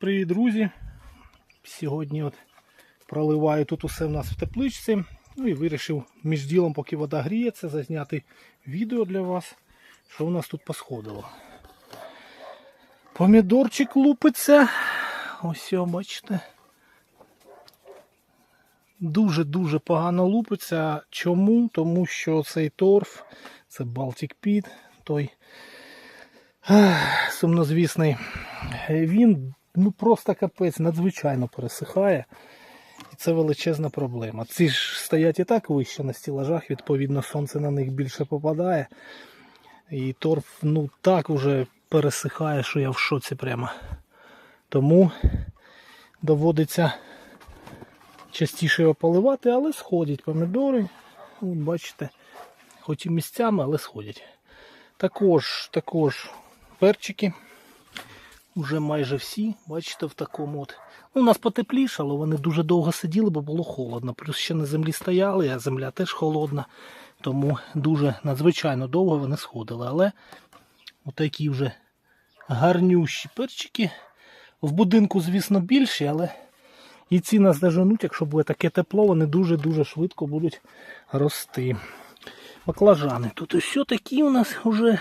Привіт, друзі! Сьогодні от проливаю тут усе в нас в тепличці. Ну і вирішив між ділом, поки вода гріється, зазняти відео для вас, що у нас тут посходило. Помідорчик лупиться. Ось, о, бачите. Дуже-дуже погано лупиться. Чому? Тому що цей торф, це Baltic Pit, той сумнозвісний, він ну просто капець надзвичайно пересихає. І це величезна проблема. Ці ж стоять і так вище на стілажах, відповідно, сонце на них більше попадає. І торф ну так уже пересихає, що я в шоці прямо. Тому доводиться частіше його поливати, але сходять помідори. От бачите, хоч і місцями, але сходять. Також, також перчики. Уже майже всі, бачите, в такому от. Ну, у нас потеплішало, вони дуже довго сиділи, бо було холодно. Плюс ще на землі стояли, а земля теж холодна. Тому дуже надзвичайно довго вони сходили. Але отакі вже гарнющі перчики. В будинку, звісно, більші, але і ці нас доженуть, якщо буде таке тепло, вони дуже-дуже швидко будуть рости. Баклажани. Тут ось такі у нас вже.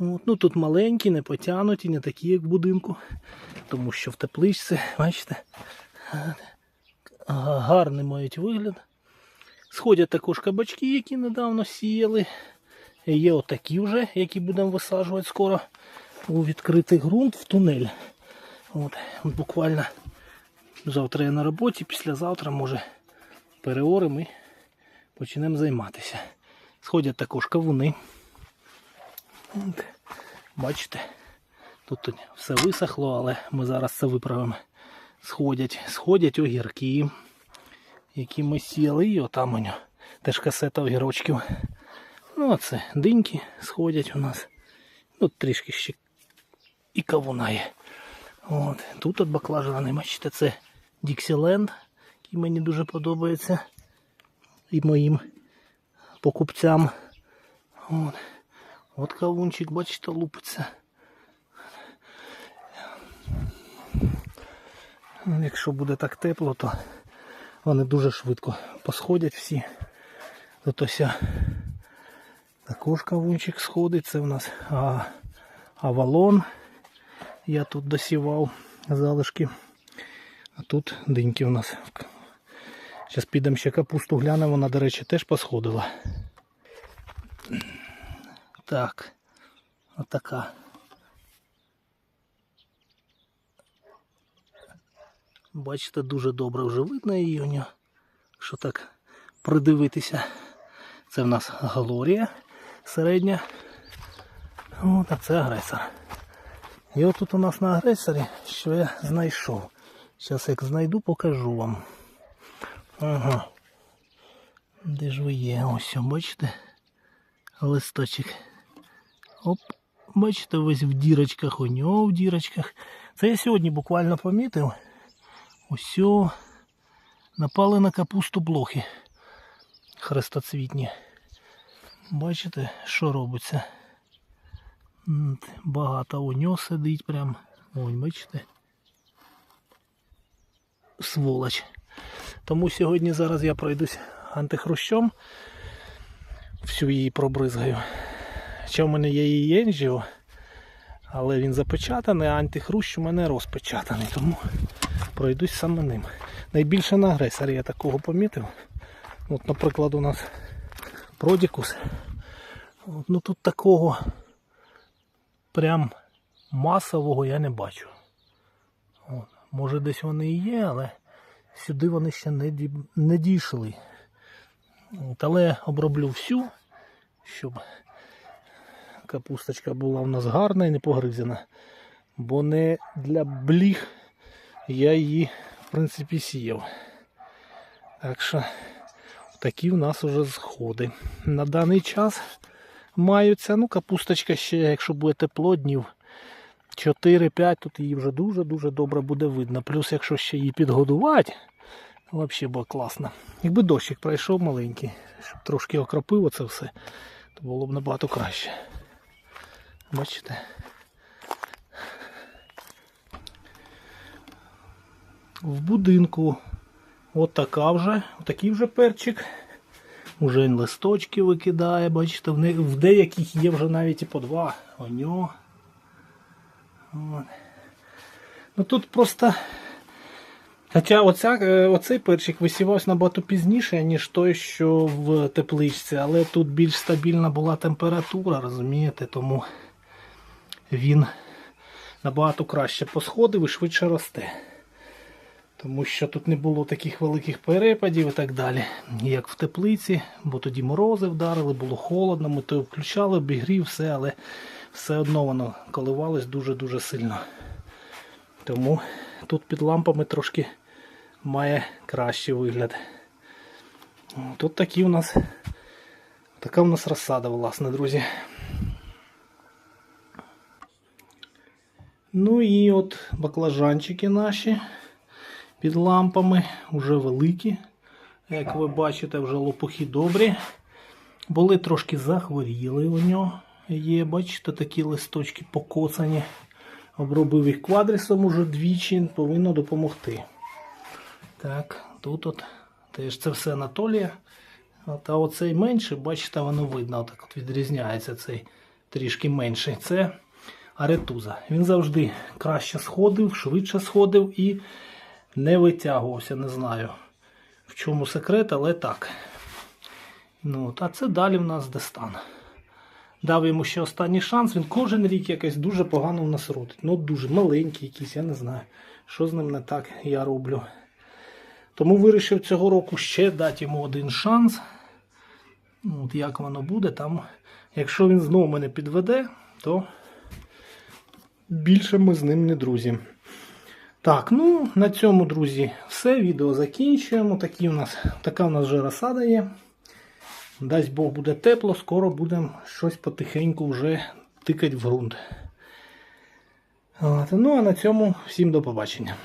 От, ну Тут маленькі, не потягнуті, не такі, як в будинку. Тому що в тепличці, бачите, гарний мають вигляд. Сходять також кабачки, які недавно сіяли. Є отакі вже, які будемо висаджувати скоро у відкритий ґрунт в тунель. От Буквально завтра я на роботі, післязавтра, може, переоримо і почнемо займатися. Сходять також кавуни. Бачите, тут, тут все висохло, але ми зараз це виправимо. Сходять, сходять огірки, які ми сіяли, і отам у теж касета огірочків. Ну, а це диньки сходять у нас. Ну, трішки ще і кавуна є. От. Тут от баклажани, бачите, це Діксіленд, який мені дуже подобається. І моїм покупцям. От. От кавунчик, бачите, лупиться. Ну, Якщо буде так тепло, то вони дуже швидко посходять всі. Тут також кавунчик сходить. Це в нас а, авалон. Я тут досівав залишки. А тут диньки у нас. Зараз підемо ще капусту глянемо, вона, до речі, теж посходила. Так, отака. Бачите, дуже добре вже видно її. Що так придивитися. Це в нас галорія середня. От, а це агресор. І от тут у нас на агресорі, що я знайшов. Зараз як знайду, покажу вам. Ага. Де ж ви є? Ось, бачите? Листочок. Оп, бачите, весь в дірочках, у нього в дірочках. Це я сьогодні буквально помітив. Ось напали на капусту блохи хрестоцвітні. Бачите, що робиться? Багато у нього сидить прям. Ось, бачите. Сволоч. Тому сьогодні зараз я пройдусь антихрущом. Всю її пробризгаю. Ще в мене є її єнжіо, але він запечатаний, а антихрущ у мене розпечатаний, тому пройдусь саме ним. Найбільше на агресорі я такого помітив. От, наприклад, у нас Продікус. От, ну Тут такого прям масового я не бачу. От, може десь вони і є, але сюди вони ще не, ді... не дійшли. От, але оброблю всю, щоб капусточка була у нас гарна і не погризена. Бо не для бліг я її в принципі сіяв. Так що такі в нас вже сходи. На даний час маються, ну капусточка ще, якщо буде тепло днів 4-5, тут її вже дуже-дуже добре буде видно. Плюс, якщо ще її підгодувати, взагалі буде класно. Якби дощик пройшов маленький, щоб трошки окропив оце все, то було б набагато краще. Бачите? в будинку. От така вже, такий вже перчик. Уже листочки викидає, бачите, в, не, в деяких є вже навіть і по два. Оньо. От. Ну тут просто. Хоча оця, е, оцей перчик висівався набагато пізніше, ніж той, що в тепличці, але тут більш стабільна була температура, розумієте, тому він набагато краще посходив і швидше росте. Тому що тут не було таких великих перепадів і так далі, як в теплиці, бо тоді морози вдарили, було холодно, ми то включали, обігрів, все, але все одно воно коливалось дуже-дуже сильно. Тому тут під лампами трошки має кращий вигляд. Тут такі у нас така у нас розсада, власне, друзі. Ну і от баклажанчики наші під лампами вже великі. Як ви бачите, вже лопухи добрі. Були трошки захворіли у нього. Є, бачите, такі листочки покоцані. Обробив їх квадрісом уже двічі, повинно допомогти. Так, тут от теж це все Анатолія. От, а оцей менший, бачите, воно видно, так от відрізняється цей трішки менший. Це аретуза. Він завжди краще сходив, швидше сходив і не витягувався, не знаю в чому секрет, але так. Ну, а це далі в нас Дестан. Дав йому ще останній шанс, він кожен рік якось дуже погано в нас родить. Ну, дуже маленький якийсь, я не знаю, що з ним не так я роблю. Тому вирішив цього року ще дати йому один шанс. Ну, От як воно буде, там, якщо він знову мене підведе, то більше ми з ним не друзі. Так, ну на цьому, друзі, все. Відео закінчуємо. Такі у нас, така у нас вже розсада є. Дасть Бог буде тепло, скоро будемо щось потихеньку вже тикати в ґрунт. От, Ну а на цьому всім до побачення.